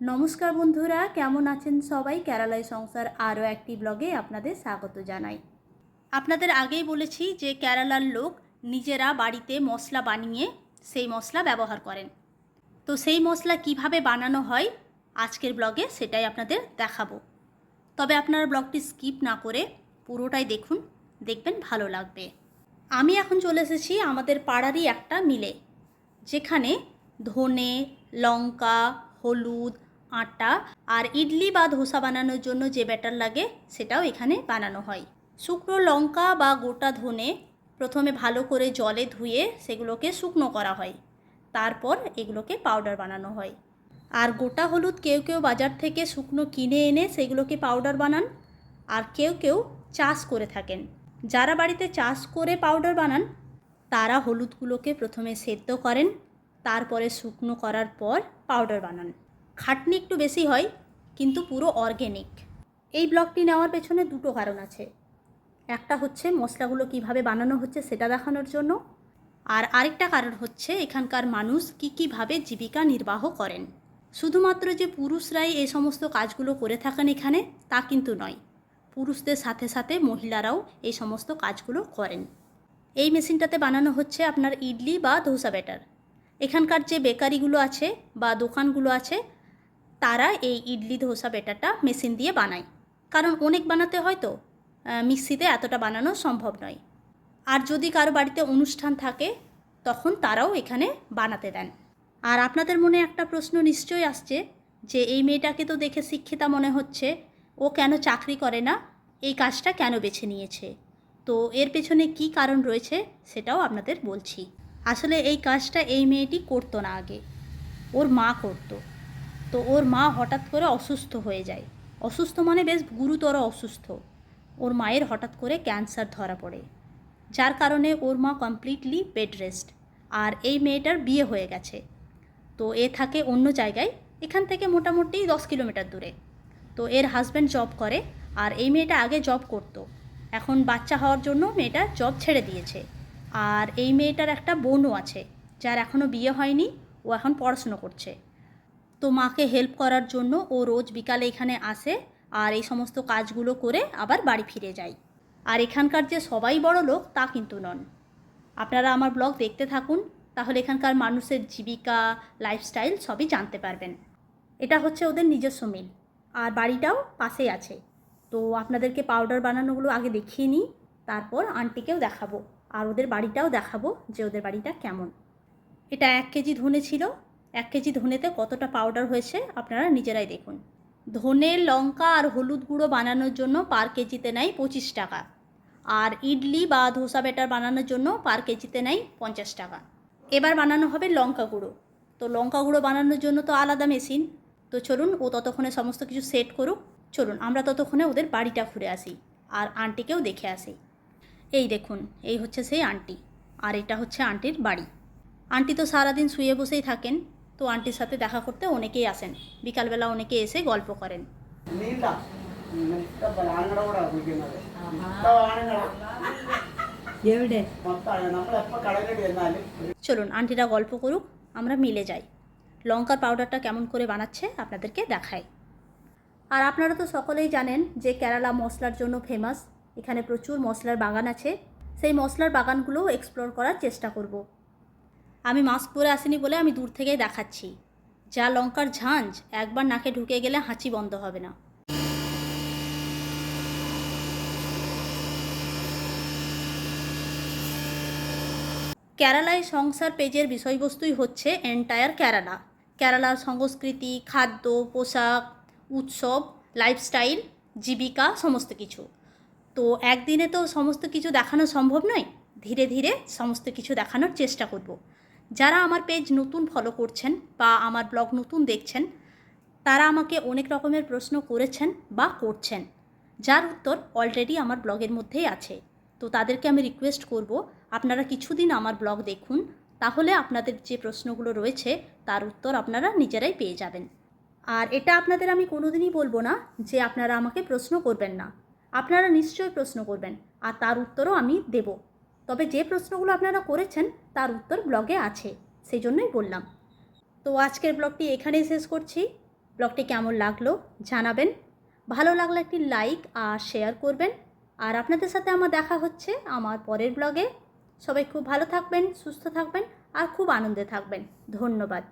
নমস্কার বন্ধুরা, কেমন আছেন সবাই? কেরালায় সংসার আরও একটি ব্লগে আপনাদের স্বাগত জানাই। আপনাদের আগেই বলেছি যে কেরালার লোক নিজেরা বাড়িতে মশলা বানিয়ে সেই মশলা ব্যবহার করেন। তো সেই মশলা কীভাবে বানানো হয় আজকের ব্লগে সেটাই আপনাদের দেখাবো। তবে আপনারা ব্লগটি স্কিপ না করে পুরোটাই দেখুন, দেখবেন ভালো লাগবে। আমি এখন চলে এসেছি আমাদের পাড়ারই একটা মিলে, যেখানে ধনে, লঙ্কা, হলুদ আটা আর ইডলি বা ধোসা বানানোর জন্য যে ব্যাটার লাগে সেটাও এখানে বানানো হয়। শুকনো লঙ্কা বা গোটা ধনে প্রথমে ভালো করে জলে ধুয়ে সেগুলোকে শুকনো করা হয়। তারপর এগুলোকে পাউডার বানানো হয়। আর গোটা হলুদ কেউ কেউ বাজার থেকে শুকনো কিনে এনে সেগুলোকে পাউডার বানান আর কেউ কেউ চাষ করে থাকেন। যারা বাড়িতে চাষ করে পাউডার বানান, তারা হলুদগুলোকে প্রথমে সেদ্ধ করেন, তারপরে শুকনো করার পর পাউডার বানান। খাটনি একটু বেশি হয়, কিন্তু পুরো অর্গ্যানিক এই ব্লগটি নেওয়ার পেছনে দুটো কারণ আছে। একটা হচ্ছে মশলাগুলো কীভাবে বানানো হচ্ছে সেটা দেখানোর জন্য, আর আরেকটা কারণ হচ্ছে এখানকার মানুষ কী কীভাবে জীবিকা নির্বাহ করেন। শুধুমাত্র যে পুরুষরাই এই সমস্ত কাজগুলো করে থাকেন এখানে, তা কিন্তু নয়। পুরুষদের সাথে সাথে মহিলারাও এই সমস্ত কাজগুলো করেন। এই মেশিনটাতে বানানো হচ্ছে আপনার ইডলি বা ধোসা ব্যাটার। এখানকার যে বেকারিগুলো আছে বা দোকানগুলো আছে তারা এই ইডলি ধোসা ব্যাটারটা মেশিন দিয়ে বানায়। কারণ অনেক বানাতে হয় তো মিক্সিতে এতটা বানানো সম্ভব নয়। আর যদি কারও বাড়িতে অনুষ্ঠান থাকে, তখন তারাও এখানে বানাতে দেন। আর আপনাদের মনে একটা প্রশ্ন নিশ্চয়ই আসছে, যে এই মেয়েটাকে তো দেখে শিক্ষিতা মনে হচ্ছে, ও কেন চাকরি করে না, এই কাজটা কেন বেছে নিয়েছে? তো এর পেছনে কি কারণ রয়েছে, সেটাও আপনাদের বলছি। আসলে এই কাজটা এই মেয়েটি করতো না আগে, ওর মা করতো। তো ওর মা হঠাৎ করে অসুস্থ হয়ে যায়। অসুস্থ মানে বেশ গুরুতর অসুস্থ। ওর মায়ের হঠাৎ করে ক্যান্সার ধরা পড়ে, যার কারণে ওর মা কমপ্লিটলি বেড রেস্ট আর এই মেয়েটার বিয়ে হয়ে গেছে। তো এ থাকে অন্য জায়গায়, এখান থেকে মোটামুটি দশ কিলোমিটার দূরে। তো এর হাজব্যান্ড জব করে, আর এই মেয়েটা আগে জব করতো। এখন বাচ্চা হওয়ার জন্য মেয়েটা জব ছেড়ে দিয়েছে। আর এই মেয়েটার একটা বোনও আছে, যার এখনও বিয়ে হয়নি, ও এখন পড়াশুনো করছে। তো মাকে হেল্প করার জন্য ও রোজ বিকালে এখানে আসে আর এই সমস্ত কাজগুলো করে আবার বাড়ি ফিরে যায়। আর এখানকার যে সবাই বড় লোক তা কিন্তু নন। আপনারা আমার ব্লগ দেখতে থাকুন, তাহলে এখানকার মানুষের জীবিকা লাইফস্টাইল সবই জানতে পারবেন। এটা হচ্ছে ওদের নিজস্ব মিল। আর বাড়িটাও পাশেই আছে। তো আপনাদেরকে পাউডার বানানোগুলো আগে দেখিয়ে নিই, তারপর আন্টিকেও দেখাবো। আর ওদের বাড়িটাও দেখাবো যে ওদের বাড়িটা কেমন। এটা এক কেজি ধনে ছিল এক কেজি ধনেতে কতটা পাউডার হয়েছে আপনারা নিজেরাই দেখুন। ধনে, লঙ্কা আর হলুদ গুঁড়ো বানানোর জন্য পার কেজিতে নেয় পঁচিশ টাকা। আর ইডলি বা ধোসা ব্যাটার বানানোর জন্য পার কেজিতে নেয় পঞ্চাশ টাকা। এবার বানানো হবে লঙ্কা গুঁড়ো। তো লঙ্কা গুঁড়ো বানানোর জন্য তো আলাদা মেশিন। তো চলুন ও ততক্ষণে সমস্ত কিছু সেট করুক। চলুন, আমরা ততক্ষণে ওদের বাড়িটা ঘুরে আসি আর আন্টিকেও দেখে আসি। এই দেখুন, এই হচ্ছে সেই আন্টি আর এটা হচ্ছে আন্টির বাড়ি। আন্টি তো সারাদিন শুয়ে বসেই থাকেন। তো আন্টির সাথে দেখা করতে অনেকেই আসেন। বিকালবেলা অনেকে এসে গল্প করেন। চলুন আন্টিরা গল্প করুক আমরা মিলে যাই। লঙ্কার পাউডারটা কেমন করে বানাচ্ছে আপনাদেরকে দেখাই। আর আপনারা তো সকলেই জানেন যে কেরালা মশলার জন্য ফেমাস এখানে প্রচুর মশলার বাগান আছে। সেই মশলার বাগানগুলোও এক্সপ্লোর করার চেষ্টা করব। আমি মাস্ক পরে আসিনি বলে আমি দূর থেকেই দেখাচ্ছি। যা লঙ্কার ঝাঁঝ একবার নাকে ঢুকে গেলে হাঁচি বন্ধ হবে না। কেরালায় সংসার পেজের বিষয়বস্তুই হচ্ছে এন্টায়ার কেরালা। কেরালার সংস্কৃতি, খাদ্য, পোশাক, উৎসব লাইফস্টাইল জীবিকা, সমস্ত কিছু। তো একদিনে তো সমস্ত কিছু দেখানো সম্ভব নয়, ধীরে ধীরে সমস্ত কিছু দেখানোর চেষ্টা করব। যারা আমার পেজ নতুন ফলো করছেন বা আমার ব্লগ নতুন দেখছেন, তারা আমাকে অনেক রকমের প্রশ্ন করেছেন বা করছেন, যার উত্তর অলরেডি আমার ব্লগের মধ্যেই আছে। তো তাদেরকে আমি রিকোয়েস্ট করব, আপনারা কিছুদিন আমার ব্লগ দেখুন, তাহলে আপনাদের যে প্রশ্নগুলো রয়েছে, তার উত্তর আপনারা নিজেরাই পেয়ে যাবেন। আর এটা আপনাদের আমি কোনোদিনই বলব না যে আপনারা আমাকে প্রশ্ন করবেন না। আপনারা নিশ্চয়ই প্রশ্ন করবেন, আর তার উত্তরও আমি দেব। তবে যে প্রশ্নগুলো আপনারা করেছেন, তার উত্তর ব্লগে আছে সেই জন্যই বললাম। তো আজকের ব্লগটি এখানেই শেষ করছি। ব্লগটি কেমন লাগল জানাবেন। ভালো লাগলে একটি লাইক আর শেয়ার করবেন। আর আপনাদের সাথে আমার দেখা হচ্ছে আমার পরের ব্লগে। সবাই খুব ভালো থাকবেন, সুস্থ থাকবেন আর খুব আনন্দে থাকবেন। ধন্যবাদ।